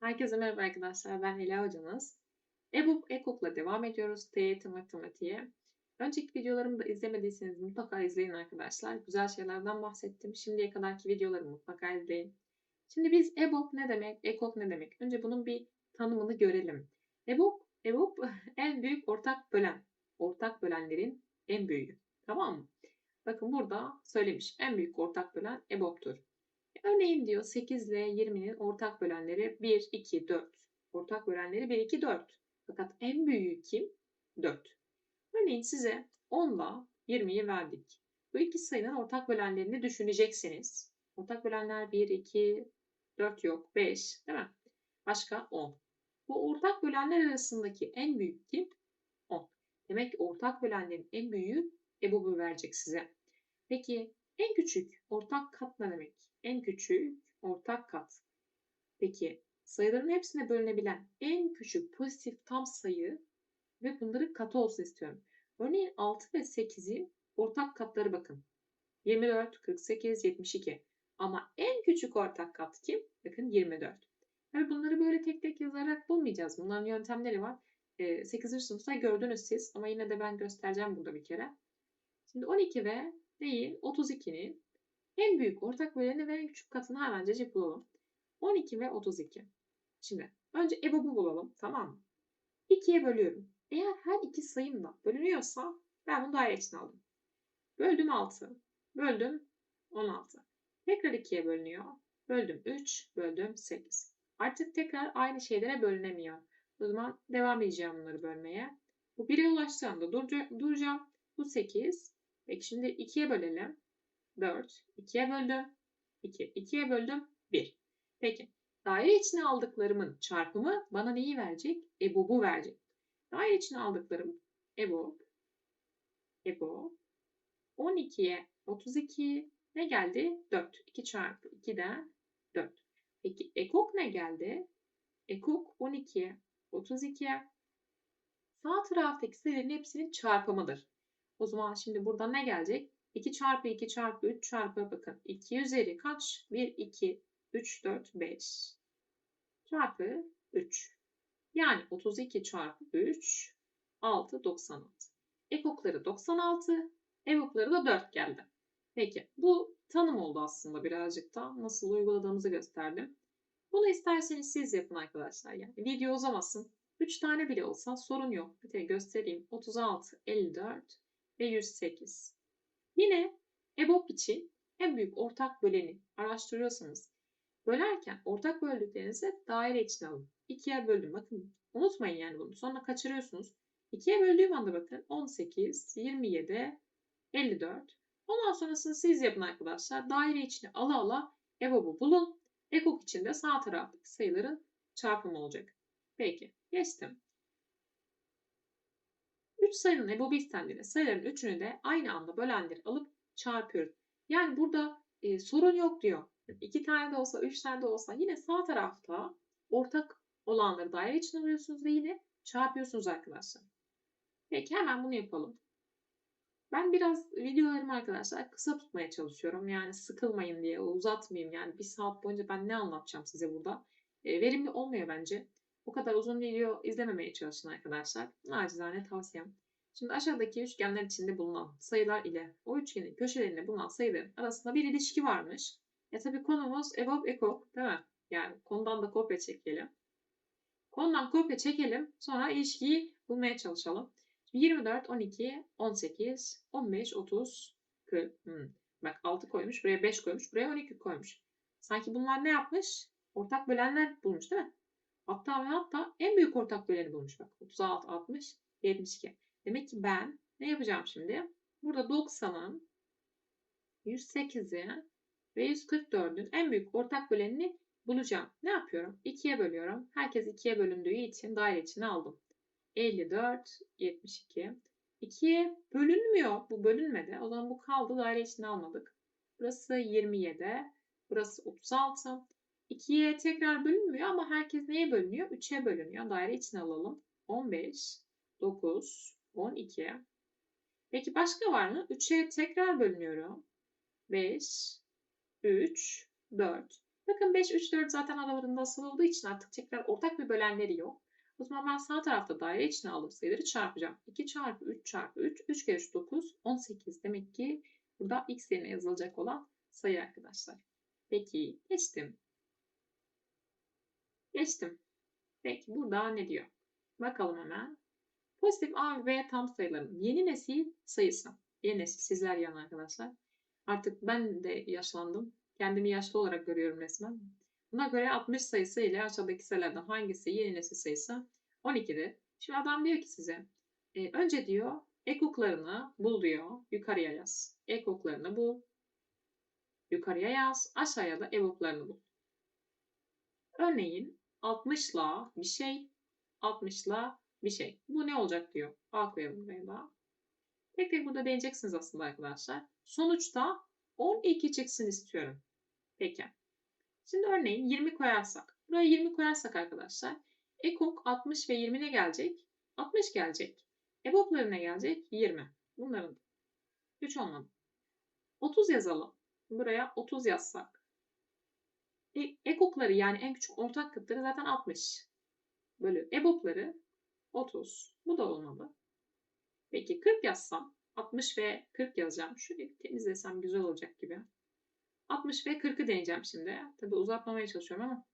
Herkese merhaba arkadaşlar. Ben Ela hocanız. EBOB EKOK'la devam ediyoruz TYT matematiğe. Önceki videolarımı da izlemediyseniz mutlaka izleyin arkadaşlar. Güzel şeylerden bahsettim. Şimdiye kadarki videolarımı mutlaka izleyin. Şimdi biz EBOB ne demek, EKOK ne demek? Önce bunun bir tanımını görelim. EBOB, EBOB en büyük ortak bölen. Ortak bölenlerin en büyüğü. Tamam mı? Bakın burada söylemiş. En büyük ortak bölen EBOB'tur. Örneğin diyor 8 ile 20'nin ortak bölenleri 1, 2, 4. Ortak bölenleri 1, 2, 4. Fakat en büyüğü kim? 4. Örneğin size 10 ile 20'yi verdik. Bu iki sayının ortak bölenlerini düşüneceksiniz. Ortak bölenler 1, 2, 4 yok, 5 değil mi? Başka 10. Bu ortak bölenler arasındaki en büyük kim? 10. Demek ki ortak bölenlerin en büyüğü EBOB'u verecek size. Peki en küçük ortak kat ne demek? En küçük ortak kat. Peki sayıların hepsine bölünebilen en küçük pozitif tam sayı ve bunların katı olsun istiyorum. Örneğin 6 ve 8'in ortak katları bakın. 24, 48, 72. Ama en küçük ortak kat kim? Bakın 24. Tabii bunları böyle tek tek yazarak bulmayacağız. Bunların yöntemleri var. 8. sınıfta gördünüz siz ama yine de ben göstereceğim burada bir kere. Şimdi 12 ve değil 32'nin en büyük ortak böleni ve en küçük katını hemencecik bulalım. 12 ve 32. Şimdi önce EBOB'u bulalım tamam mı? 2'ye bölüyorum. Eğer her iki sayım da bölünüyorsa ben bunu daire içine aldım. Böldüm 6. Böldüm 16. Tekrar 2'ye bölünüyor. Böldüm 3. Böldüm 8. Artık tekrar aynı şeylere bölünemiyor. O zaman devam edeceğim bunları bölmeye. Bu 1'e ulaştığımda duracağım. Bu 8. Peki şimdi 2'ye bölelim. 4. 2'ye böldüm. 2. 2'ye böldüm. 1. Peki. Daire içine aldıklarımın çarpımı bana neyi verecek? EBOB'u verecek. Daire içine aldıklarım EBOB. EBOB. 12'ye 32 ne geldi? 4. 2 çarpı 2'den 4. Peki EKOK ne geldi? EKOK 12'ye 32'ye sağ taraftaki sayıların hepsinin çarpımıdır. O zaman şimdi burada ne gelecek? 2 çarpı 2 çarpı 3 çarpı bakın 2 üzeri kaç? 1, 2, 3, 4, 5 çarpı 3. Yani 32 çarpı 3 6, 96. Ekokları 96, evokları da 4 geldi. Peki bu tanım oldu aslında birazcık da nasıl uyguladığımızı gösterdim. Bunu isterseniz siz yapın arkadaşlar. Yani video uzamasın. 3 tane bile olsa sorun yok. Bir de göstereyim. 36, 54 ve 108. Yine EBOB için en büyük ortak böleni araştırıyorsanız bölerken ortak böldüklerinizi daire içine alın. 2'ye böldüm. Bakın unutmayın yani bunu. Sonra kaçırıyorsunuz. 2'ye böldüğüm anda bakın 18, 27, 54. Ondan sonrasını siz yapın arkadaşlar. Daire içine ala ala EBOB'u bulun. EKOK için de sağ taraftaki sayıların çarpımı olacak. Peki geçtim. 3 sayının EBOB'u istendiğinde sayıların üçünü de aynı anda bölenleri alıp çarpıyoruz. Yani burada e, sorun yok diyor. 2 tane de olsa, 3 tane de olsa yine sağ tarafta ortak olanları daire içine alıyorsunuz ve yine çarpıyorsunuz arkadaşlar. Peki hemen bunu yapalım. Ben biraz videolarımı arkadaşlar kısa tutmaya çalışıyorum. Yani sıkılmayın diye uzatmayayım. Yani bir saat boyunca ben ne anlatacağım size burada. E, verimli olmuyor bence. O kadar uzun video izlememeye çalışın arkadaşlar. Nacizane tavsiyem. Şimdi aşağıdaki üçgenler içinde bulunan sayılar ile o üçgenin köşelerinde bulunan sayıların arasında bir ilişki varmış. Ya tabii konumuz EBOB EKOK değil mi? Yani konudan da kopya çekelim. Konudan kopya çekelim. Sonra ilişkiyi bulmaya çalışalım. 24, 12, 18, 15, 30, 40. Hmm. Bak 6 koymuş. Buraya 5 koymuş. Buraya 12 koymuş. Sanki bunlar ne yapmış? Ortak bölenler bulmuş değil mi? Hatta ve hatta en büyük ortak böleni bulmuş bak. 36, 60, 72. Demek ki ben ne yapacağım şimdi? Burada 90'ın 108'i ve 144'ün en büyük ortak bölenini bulacağım. Ne yapıyorum? 2'ye bölüyorum. Herkes 2'ye bölündüğü için daire içine aldım. 54, 72. 2'ye bölünmüyor. Bu bölünmedi. O zaman bu kaldı. Daire içine almadık. Burası 27. Burası 36. 2'ye tekrar bölünmüyor ama herkes neye bölünüyor? 3'e bölünüyor. Daire içine alalım. 15, 9, 12. Peki başka var mı? 3'e tekrar bölünüyorum. 5, 3, 4. Bakın 5, 3, 4 zaten aralarında asıl olduğu için artık tekrar ortak bir bölenleri yok. O zaman ben sağ tarafta daire içine alıp sayıları çarpacağım. 2 çarpı 3 çarpı 3. 3 kere 3 9. 18. Demek ki burada x yerine yazılacak olan sayı arkadaşlar. Peki geçtim. Geçtim. Peki burada ne diyor? Bakalım hemen. Pozitif A ve B tam sayıların yeni nesil sayısı. Yeni nesil sizler yan arkadaşlar. Artık ben de yaşlandım. Kendimi yaşlı olarak görüyorum resmen. Buna göre 60 sayısı ile aşağıdaki sayılardan hangisi yeni nesil sayısı? 12'dir. Şimdi adam diyor ki size e, önce diyor ekoklarını bul diyor. Yukarıya yaz. Ekoklarını bul. Yukarıya yaz. Aşağıya da evoklarını bul. Örneğin 60 ile bir şey 60 ile bir şey. Bu ne olacak diyor. A koyalım buraya da. Tek tek burada deneyeceksiniz aslında arkadaşlar. Sonuçta 12 çıksın istiyorum. Peki. Şimdi örneğin 20 koyarsak. Buraya 20 koyarsak arkadaşlar. Ekok 60 ve 20 ne gelecek? 60 gelecek. EBOB'ları ne gelecek? 20. Bunların 3 olmadı. 30 yazalım. Buraya 30 yazsak. E, ekokları yani en küçük ortak kıtları zaten 60. Bölü EBOB'ları 30. Bu da olmalı. Peki 40 yazsam 60 ve 40 yazacağım. Şöyle temizlesem güzel olacak gibi. 60 ve 40'ı deneyeceğim şimdi. Tabi uzatmamaya çalışıyorum ama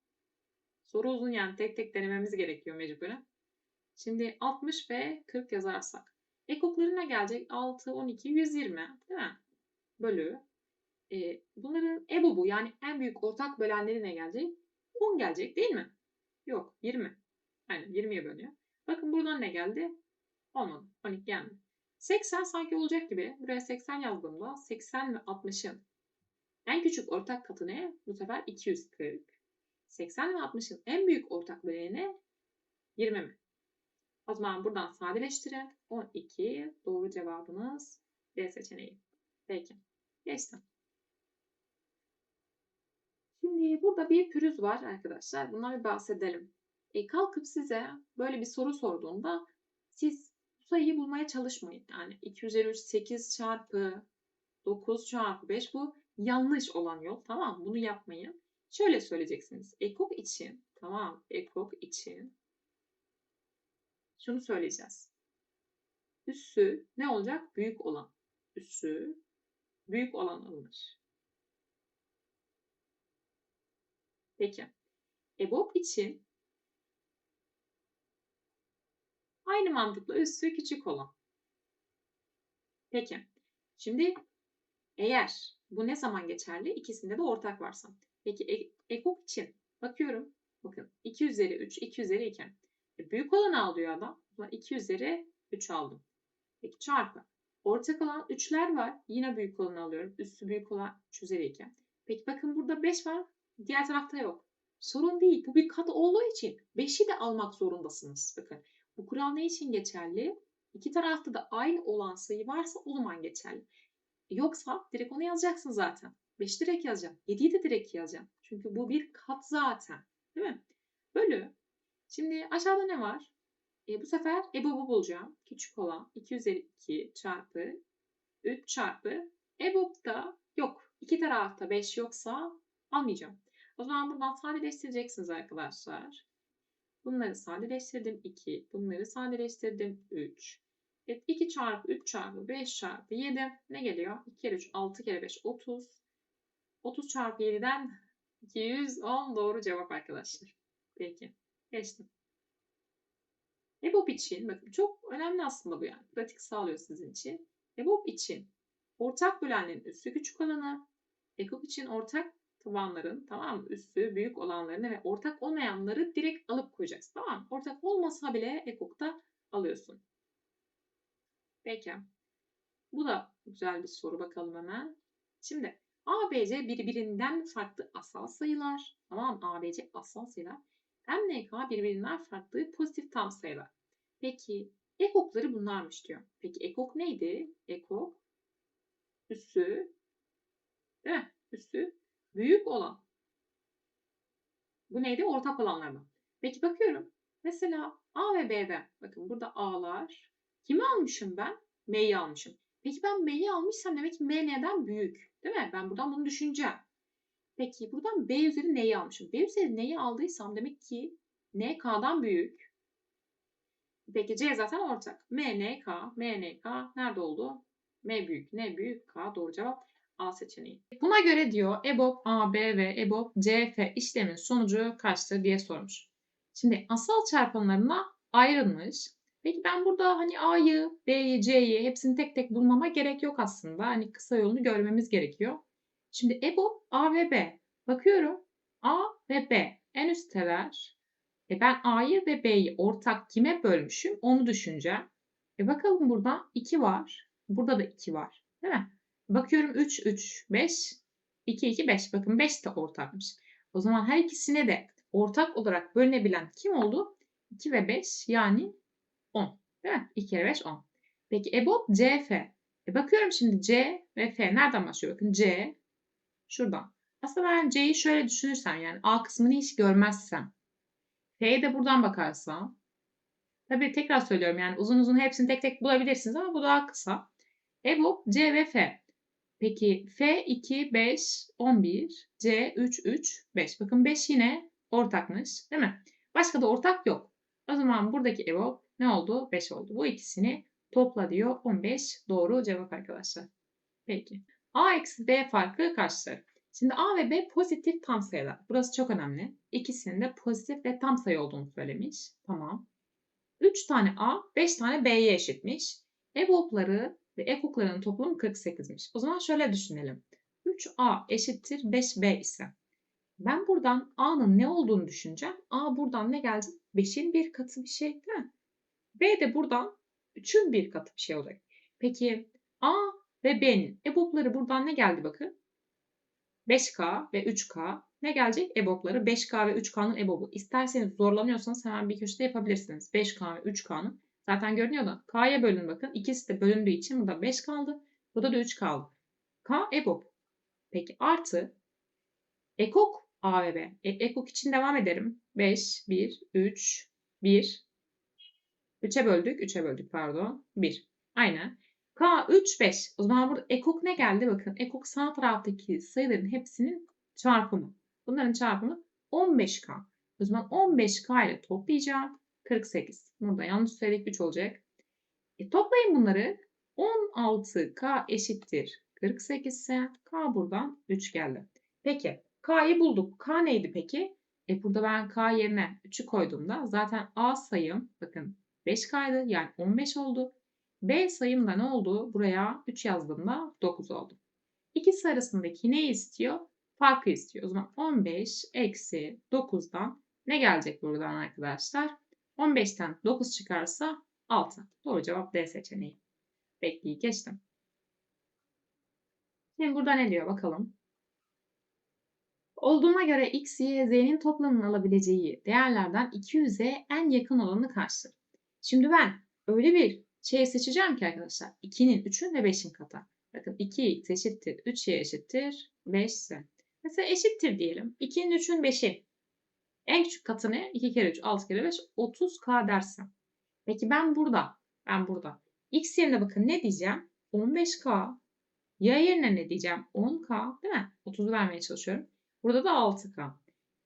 soru uzun yani tek tek denememiz gerekiyor mecburen. Şimdi 60 ve 40 yazarsak. Ekoklarına gelecek 6, 12, 120 değil mi? Bölü. E, bunların EBOB'u yani en büyük ortak bölenlerine gelecek. 10 gelecek değil mi? Yok 20. Aynen 20'ye bölünüyor. Bakın buradan ne geldi? Olmadı. 12 gelmedi. 80 sanki olacak gibi. Buraya 80 yazdığımda 80 ve 60'ın en küçük ortak katı ne? Bu sefer 240. 80 ve 60'ın en büyük ortak böleni ne? 20 mi? O zaman buradan sadeleştirin. 12 doğru cevabımız D seçeneği. Peki. Geçtim. Şimdi burada bir pürüz var arkadaşlar. Bundan bir bahsedelim. E, kalkıp size böyle bir soru sorduğunda siz bu sayıyı bulmaya çalışmayın. Yani 253 8 çarpı 9 çarpı 5 bu yanlış olan yol. Tamam Bunu yapmayın. Şöyle söyleyeceksiniz. Ekok için tamam ekok için şunu söyleyeceğiz. Üssü ne olacak? Büyük olan. Üssü büyük olan alınır. Peki. EBOB için aynı mantıkla üssü küçük olan. Peki. Şimdi eğer bu ne zaman geçerli? İkisinde de ortak varsa. Peki e ekok için bakıyorum. Bakın 2 üzeri 3, 2 üzeri 2. E, büyük olanı alıyor adam. 2 üzeri 3 aldım. Peki çarpı. Ortak olan 3'ler var. Yine büyük olanı alıyorum. Üstü büyük olan 3 üzeri 2. Peki bakın burada 5 var. Diğer tarafta yok. Sorun değil. Bu bir kat olduğu için 5'i de almak zorundasınız. Bakın bu kural ne için geçerli? İki tarafta da aynı olan sayı varsa o zaman geçerli. Yoksa direkt onu yazacaksın zaten. 5 direkt yazacağım. 7'yi de direkt yazacağım. Çünkü bu bir kat zaten. Değil mi? Bölü. Şimdi aşağıda ne var? E, bu sefer EBOB'u bulacağım. Küçük olan 2 üzeri 2 çarpı 3 çarpı EBOB'da yok. İki tarafta 5 yoksa almayacağım. O zaman buradan sadeleştireceksiniz arkadaşlar. Bunları sadeleştirdim 2. Bunları sadeleştirdim 3. Evet 2 çarpı 3 çarpı 5 çarpı 7 ne geliyor? 2 kere 3 6 kere 5 30. 30 çarpı 7'den 210 doğru cevap arkadaşlar. Peki geçtim. EBOB için bakın çok önemli aslında bu yani. Pratik sağlıyor sizin için. EBOB için ortak bölenlerin üssü küçük olanı, EKOK için ortak tabanların tamam mı? Üssü büyük olanlarını ve ortak olmayanları direkt alıp koyacaksın. Tamam mı? Ortak olmasa bile EKOK'ta alıyorsun. Peki. Bu da güzel bir soru bakalım hemen. Şimdi A, B, C birbirinden farklı asal sayılar. Tamam A, B, C asal sayılar. M, N, K birbirinden farklı pozitif tam sayılar. Peki ekokları bunlarmış diyor. Peki ekok neydi? Ekok üssü değil mi? Üssü büyük olan. Bu neydi? Ortak olanlardan. Peki bakıyorum. Mesela A ve B'de bakın burada A'lar Kimi almışım ben? M'yi almışım. Peki ben M'yi almışsam demek ki M N'den büyük. Değil mi? Ben buradan bunu düşüneceğim. Peki buradan B üzeri N'yi almışım. B üzeri N'yi aldıysam demek ki N K'dan büyük. Peki C zaten ortak. M, N, K, M, N, K nerede oldu? M büyük, N büyük, K doğru cevap A seçeneği. Buna göre diyor EBOB A, B ve EBOB C, F işlemin sonucu kaçtır diye sormuş. Şimdi asal çarpanlarına ayrılmış. Peki ben burada hani A'yı, B'yi, C'yi hepsini tek tek bulmama gerek yok aslında. Hani kısa yolunu görmemiz gerekiyor. Şimdi EBOB A ve B. Bakıyorum A ve B en üsteler. E ben A'yı ve B'yi ortak kime bölmüşüm onu düşüneceğim. E bakalım burada 2 var. Burada da 2 var. Değil mi? Bakıyorum 3, 3, 5, 2, 2, 5. Bakın 5 de ortakmış. O zaman her ikisine de ortak olarak bölünebilen kim oldu? 2 ve 5 yani 10. Değil mi? 2 kere 5 10. Peki EBOB CF. E bakıyorum şimdi C ve F nereden başlıyor? Bakın C şuradan. Aslında ben C'yi şöyle düşünürsem yani A kısmını hiç görmezsem. F'ye de buradan bakarsam. Tabii tekrar söylüyorum yani uzun uzun hepsini tek tek bulabilirsiniz ama bu daha kısa. EBOB C ve F. Peki F 2, 5, 11, C 3, 3, 5. Bakın 5 yine ortakmış değil mi? Başka da ortak yok. O zaman buradaki EBOB ne oldu? 5 oldu. Bu ikisini topla diyor. 15 doğru cevap arkadaşlar. Peki. A eksi B farkı kaçtır? Şimdi A ve B pozitif tam sayılar. Burası çok önemli. İkisinin de pozitif ve tam sayı olduğunu söylemiş. Tamam. 3 tane A, 5 tane B'ye eşitmiş. EBOB'ları ve ekoklarının toplamı 48'miş. O zaman şöyle düşünelim. 3A eşittir 5B ise ben buradan A'nın ne olduğunu düşüneceğim. A buradan ne geldi? 5'in bir katı bir şey değil mi? B de buradan 3'ün bir katı bir şey olacak. Peki A ve B'nin EBOB'ları buradan ne geldi bakın? 5K ve 3K. Ne gelecek? EBOB'ları 5K ve 3K'nın EBOB'u. İsterseniz zorlanıyorsanız hemen bir köşede yapabilirsiniz. 5K ve 3K'nın Zaten görünüyor da K'ya bölün bakın. İkisi de bölündüğü için burada 5 kaldı. Burada da 3 kaldı. K EBOB. Peki artı ekok A ve B. E, ekok için devam ederim. 5, 1, 3, 1. 3'e böldük. 3'e böldük pardon. 1. Aynen. K 3, 5. O zaman burada ekok ne geldi? Bakın ekok sağ taraftaki sayıların hepsinin çarpımı. Bunların çarpımı 15K. O zaman 15K ile toplayacağım. 48. Burada yanlış söyledik 3 olacak. E, toplayın bunları. 16K eşittir 48 ise K buradan 3 geldi. Peki K'yı bulduk. K neydi peki? E burada ben K yerine 3'ü koyduğumda zaten A sayım bakın 5K'ydı yani 15 oldu. B sayım da ne oldu? Buraya 3 yazdığımda 9 oldu. İkisi arasındaki ne istiyor? Farkı istiyor. O zaman 15 eksi 9'dan ne gelecek buradan arkadaşlar? 15'ten 9 çıkarsa 6. Doğru cevap D seçeneği. Bekleyi geçtim. Şimdi burada ne diyor bakalım. Olduğuna göre x, y, z'nin toplamının alabileceği değerlerden 200'e en yakın olanı kaçtır? Şimdi ben öyle bir şey seçeceğim ki arkadaşlar 2'nin 3'ün ve 5'in katı. Bakın 2x eşittir 3y eşittir 5 ise. Mesela eşittir diyelim. 2'nin 3'ün 5'i. En küçük katı ne? 2 kere 3, 6 kere 5, 30k dersem. Peki ben burada, ben burada. X yerine bakın ne diyeceğim? 15k. Y yerine ne diyeceğim? 10k değil mi? 30'u vermeye çalışıyorum. Burada da 6k.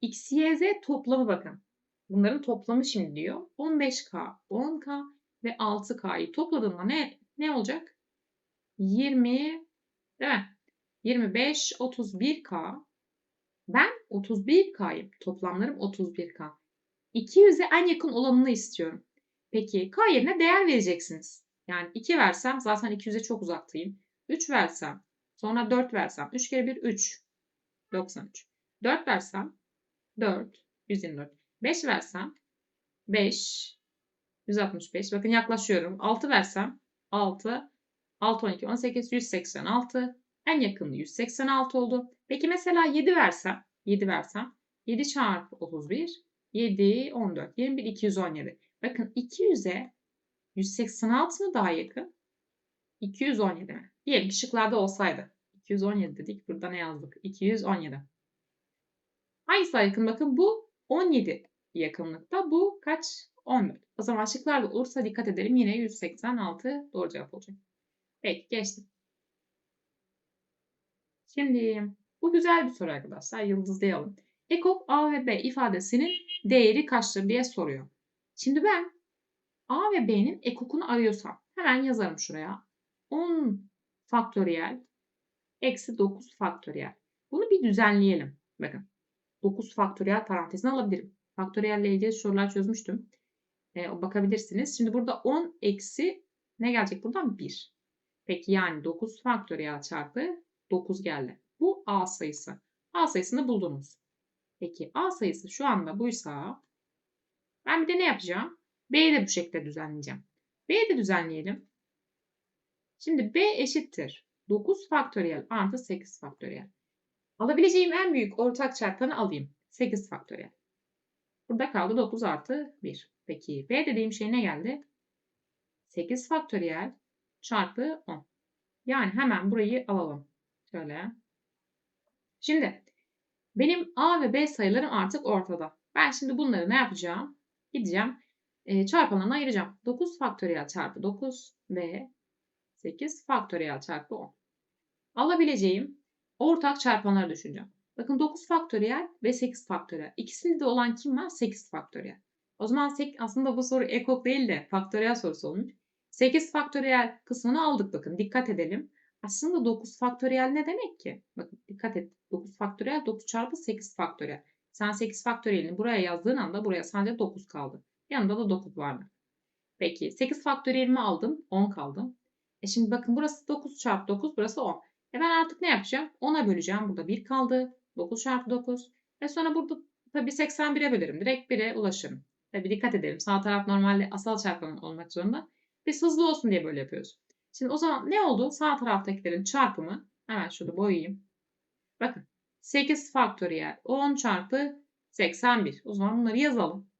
X, Y, Z toplamı bakın. Bunların toplamı şimdi diyor. 15k, 10k ve 6k'yı topladığımda ne ne olacak? 20 değil mi? 25, 31k ben 31K'yım. Toplamlarım 31K. 200'e en yakın olanını istiyorum. Peki K yerine değer vereceksiniz. Yani 2 versem zaten 200'e çok uzaktayım. 3 versem sonra 4 versem 3 kere 1 3 93. 4 versem 4 124. 5 versem 5 165. Bakın yaklaşıyorum. 6 versem 6 6 12 18 186 en yakını 186 oldu. Peki mesela 7 versem, 7 versem 7 çarpı 31, 7, 14, 21, 217. Bakın 200'e 186 mı daha yakın? 217 mi? Diyelim ki şıklarda olsaydı. 217 dedik. Burada ne yazdık? 217. Hangisi daha yakın? Bakın bu 17 yakınlıkta. Bu kaç? 14. O zaman şıklarda olursa dikkat edelim. Yine 186 doğru cevap olacak. Peki geçtim. Şimdi bu güzel bir soru arkadaşlar. Yıldızlayalım. Ekok A ve B ifadesinin değeri kaçtır diye soruyor. Şimdi ben A ve B'nin ekokunu arıyorsam hemen yazarım şuraya. 10 faktöriyel eksi 9 faktöriyel. Bunu bir düzenleyelim. Bakın 9 faktöriyel parantezine alabilirim. Faktöriyel ile ilgili sorular çözmüştüm. E, bakabilirsiniz. Şimdi burada 10 eksi ne gelecek buradan? 1. Peki yani 9 faktöriyel çarpı 9 geldi. Bu A sayısı. A sayısını buldunuz. Peki A sayısı şu anda buysa ben bir de ne yapacağım? B'yi de bu şekilde düzenleyeceğim. B'yi de düzenleyelim. Şimdi B eşittir. 9 faktöriyel artı 8 faktöriyel. Alabileceğim en büyük ortak çarpanı alayım. 8 faktöriyel. Burada kaldı 9 artı 1. Peki B dediğim şey ne geldi? 8 faktöriyel çarpı 10. Yani hemen burayı alalım. Şöyle. Şimdi benim A ve B sayılarım artık ortada. Ben şimdi bunları ne yapacağım? Gideceğim e, çarpanlarına ayıracağım. 9 faktöriyel çarpı 9 ve 8 faktöriyel çarpı 10. Alabileceğim ortak çarpanları düşüneceğim. Bakın 9 faktöriyel ve 8 faktöriyel. İkisinde de olan kim var? 8 faktöriyel. O zaman aslında bu soru ekok değil de faktöriyel sorusu olmuş. 8 faktöriyel kısmını aldık bakın. Dikkat edelim. Aslında 9 faktöriyel ne demek ki? Bakın dikkat et. 9 faktöriyel 9 çarpı 8 faktöriyel. Sen 8 faktöriyelini buraya yazdığın anda buraya sadece 9 kaldı. Yanında da 9 vardı. Peki 8 faktöriyelimi aldım. 10 kaldı. E şimdi bakın burası 9 çarpı 9 burası 10. E ben artık ne yapacağım? 10'a böleceğim. Burada 1 kaldı. 9 çarpı 9. Ve sonra burada tabii 81'e bölerim. Direkt 1'e ulaşırım. Tabii dikkat edelim. Sağ taraf normalde asal çarpanı olmak zorunda. Biz hızlı olsun diye böyle yapıyoruz. Şimdi o zaman ne oldu? Sağ taraftakilerin çarpımı. Hemen şurada boyayayım. Bakın 8 faktöriyel 10 çarpı 81. O zaman bunları yazalım.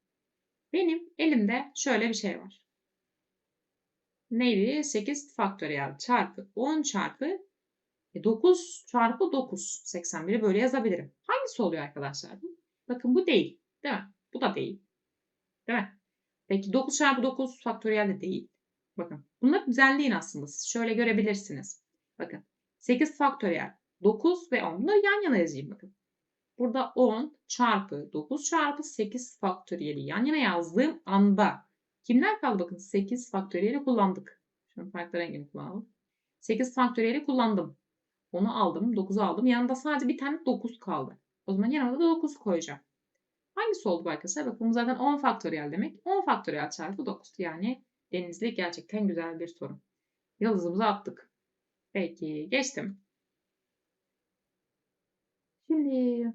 Benim elimde şöyle bir şey var. Neydi? 8 faktöriyel çarpı 10 çarpı 9 e, çarpı 9. 81'i böyle yazabilirim. Hangisi oluyor arkadaşlar? Bakın bu değil. Değil mi? Bu da değil. Değil mi? Peki 9 çarpı 9 faktöriyel de değil. Bakın bunları düzenleyin aslında. Siz şöyle görebilirsiniz. Bakın 8 faktöriyel 9 ve 10. Bunları yan yana yazayım bakın. Burada 10 çarpı 9 çarpı 8 faktöriyeli yan yana yazdığım anda kimler kaldı? Bakın 8 faktöriyeli kullandık. Şunu farklı rengini kullanalım. 8 faktöriyeli kullandım. Onu aldım. 9'u aldım. Yanında sadece bir tane 9 kaldı. O zaman yanına da 9 koyacağım. Hangisi oldu arkadaşlar? Bakın bu zaten 10 faktöriyel demek. 10 faktöriyel çarpı 9. Yani denizli gerçekten güzel bir soru. Yıldızımızı attık. Peki geçtim. Şimdi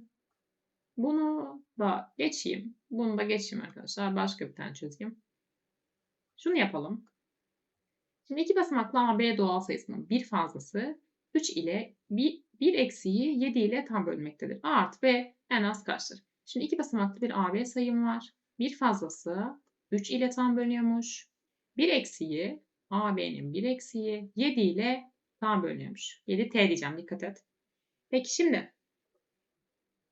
bunu da geçeyim. Bunu da geçeyim arkadaşlar. Başka bir tane çözeyim. Şunu yapalım. Şimdi iki basamaklı A, B doğal sayısının bir fazlası 3 ile 1, 1 eksiği 7 ile tam bölünmektedir. A artı B en az kaçtır? Şimdi iki basamaklı bir AB sayım var. Bir fazlası 3 ile tam bölünüyormuş. Bir eksiği AB'nin bir eksiği 7 ile tam bölünüyormuş. 7 T diyeceğim dikkat et. Peki şimdi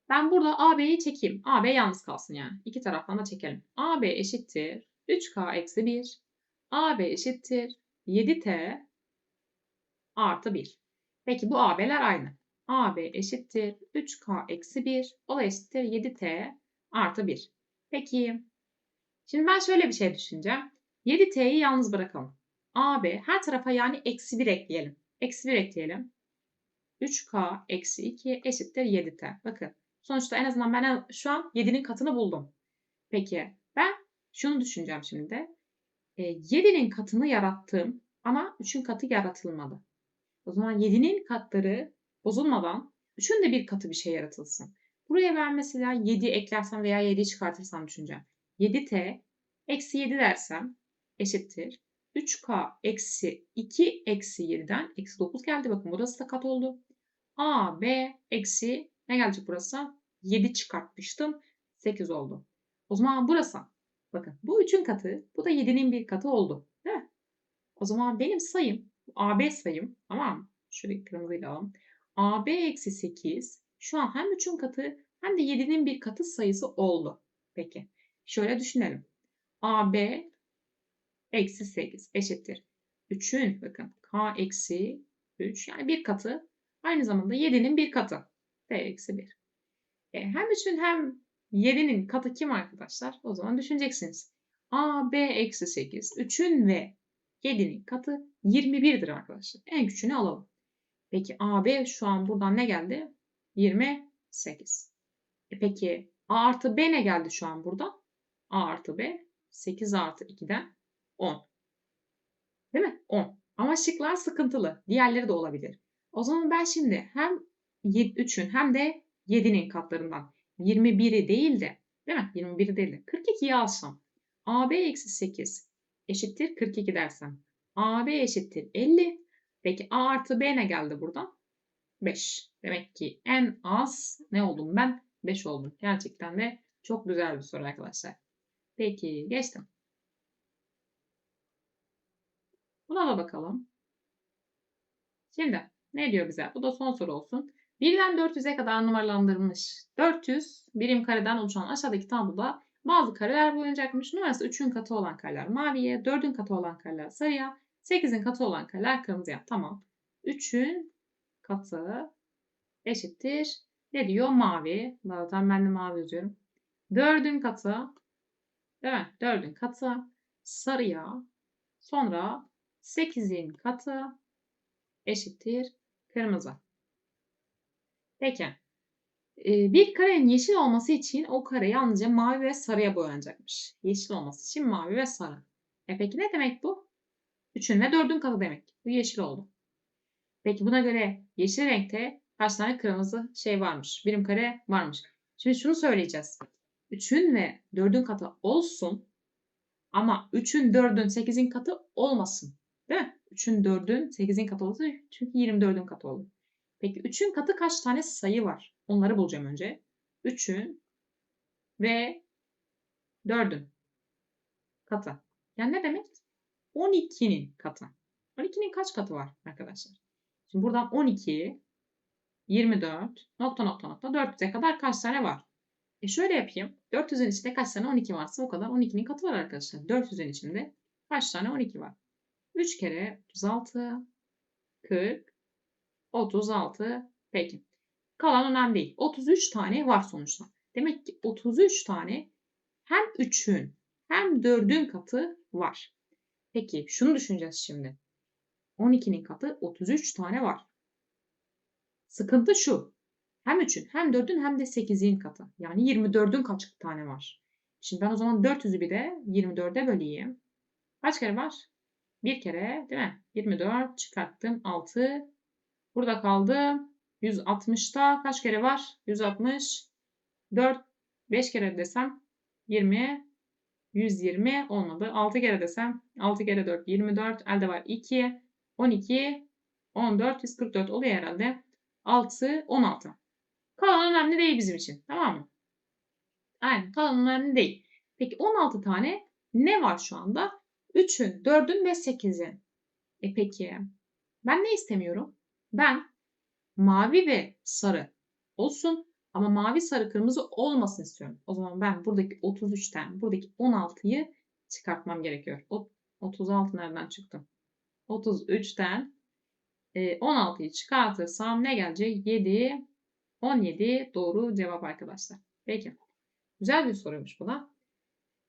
ben burada AB'yi çekeyim. AB yalnız kalsın yani. İki taraftan da çekelim. AB eşittir 3K eksi 1. AB eşittir 7T artı 1. Peki bu AB'ler aynı. AB eşittir 3K eksi 1. O da eşittir 7T artı 1. Peki. Şimdi ben şöyle bir şey düşüneceğim. 7T'yi yalnız bırakalım. AB her tarafa yani eksi 1 ekleyelim. Eksi 1 ekleyelim. 3K eksi 2 eşittir 7T. Bakın sonuçta en azından ben şu an 7'nin katını buldum. Peki ben şunu düşüneceğim şimdi. 7'nin e, katını yarattım ama 3'ün katı yaratılmadı. O zaman 7'nin katları bozulmadan 3'ün de bir katı bir şey yaratılsın. Buraya ben mesela 7 eklersem veya 7'yi çıkartırsam düşüneceğim. 7t eksi 7 dersem eşittir. 3k eksi 2 eksi 7'den eksi 9 geldi. Bakın burası da kat oldu. a, b eksi ne gelecek burası? 7 çıkartmıştım. 8 oldu. O zaman burası. Bakın bu 3'ün katı. Bu da 7'nin bir katı oldu. Değil mi? O zaman benim sayım AB sayım tamam? Şöyle kırmızıyla alalım. AB eksi 8 şu an hem 3'ün katı hem de 7'nin bir katı sayısı oldu. Peki şöyle düşünelim. AB eksi 8 eşittir. 3'ün bakın k eksi 3 yani bir katı aynı zamanda 7'nin bir katı. t eksi 1. E, hem 3'ün hem 7'nin katı kim arkadaşlar? O zaman düşüneceksiniz. a, b eksi 8. 3'ün ve 7'nin katı 21'dir arkadaşlar. En küçüğünü alalım. Peki a, b şu an buradan ne geldi? 28. E peki a artı b ne geldi şu an burada? a artı b 8 artı 2'den 10. Değil mi? 10. Ama şıklar sıkıntılı. Diğerleri de olabilir. O zaman ben şimdi hem 3'ün hem de 7'nin katlarından 21'i değil de değil mi? 21'i değil de 42'yi alsam AB eksi 8 eşittir 42 dersem AB eşittir 50. Peki A artı B ne geldi buradan? 5. Demek ki en az ne oldum ben? 5 oldum. Gerçekten de çok güzel bir soru arkadaşlar. Peki geçtim. Buna da bakalım. Şimdi ne diyor bize? Bu da son soru olsun. 1'den 400'e kadar numaralandırılmış 400 birim kareden oluşan aşağıdaki tabloda bazı kareler boyanacakmış. Numarası 3'ün katı olan kareler maviye, 4'ün katı olan kareler sarıya, 8'in katı olan kareler kırmızıya. Tamam. 3'ün katı eşittir. Ne diyor? Mavi. Zaten ben de mavi yazıyorum. 4'ün katı değil mi? 4'ün katı sarıya. Sonra 8'in katı eşittir kırmızı. Peki. Bir karenin yeşil olması için o kare yalnızca mavi ve sarıya boyanacakmış. Yeşil olması için mavi ve sarı. E peki ne demek bu? 3'ün ve 4'ün katı demek. Bu yeşil oldu. Peki buna göre yeşil renkte kaç tane kırmızı şey varmış? Birim kare varmış. Şimdi şunu söyleyeceğiz. 3'ün ve 4'ün katı olsun ama 3'ün, 4'ün, 8'in katı olmasın. Değil mi? 3'ün, 4'ün, 8'in katı olsun çünkü 24'ün katı olur. Peki 3'ün katı kaç tane sayı var? Onları bulacağım önce. 3'ün ve 4'ün katı. Yani ne demek? 12'nin katı. 12'nin kaç katı var arkadaşlar? Şimdi buradan 12, 24, nokta nokta nokta 400'e kadar kaç tane var? E şöyle yapayım. 400'ün içinde kaç tane 12 varsa o kadar 12'nin katı var arkadaşlar. 400'ün içinde kaç tane 12 var? 3 kere 36, 40, 36. Peki. Kalan önemli değil. 33 tane var sonuçta. Demek ki 33 tane hem 3'ün hem 4'ün katı var. Peki şunu düşüneceğiz şimdi. 12'nin katı 33 tane var. Sıkıntı şu. Hem 3'ün hem 4'ün hem de 8'in katı. Yani 24'ün kaç tane var? Şimdi ben o zaman 400'ü bir de 24'e böleyim. Kaç kere var? Bir kere değil mi? 24 çıkarttım. 6 Burada kaldı. 160'ta kaç kere var? 160. 4, 5 kere desem 20. 120 olmadı. 6 kere desem 6 kere 4 24. Elde var 2. 12. 14. 144 oluyor herhalde. 6. 16. Kalan önemli değil bizim için. Tamam mı? Aynen. Kalan önemli değil. Peki 16 tane ne var şu anda? 3'ün, 4'ün ve 8'in. E peki ben ne istemiyorum? Ben mavi ve sarı olsun ama mavi, sarı, kırmızı olmasın istiyorum. O zaman ben buradaki 33'ten buradaki 16'yı çıkartmam gerekiyor. O 36 nereden çıktı? 33'ten 16'yı çıkartırsam ne gelecek? 7, 17 doğru cevap arkadaşlar. Peki. Güzel bir soruymuş bu da.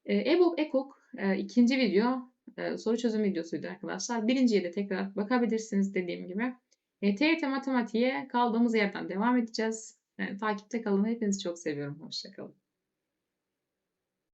EBOB EKOK ikinci video soru çözüm videosuydu arkadaşlar. Birinciye de tekrar bakabilirsiniz dediğim gibi. E, TYT Matematiğe kaldığımız yerden devam edeceğiz. E, takipte kalın. Hepinizi çok seviyorum. Hoşçakalın.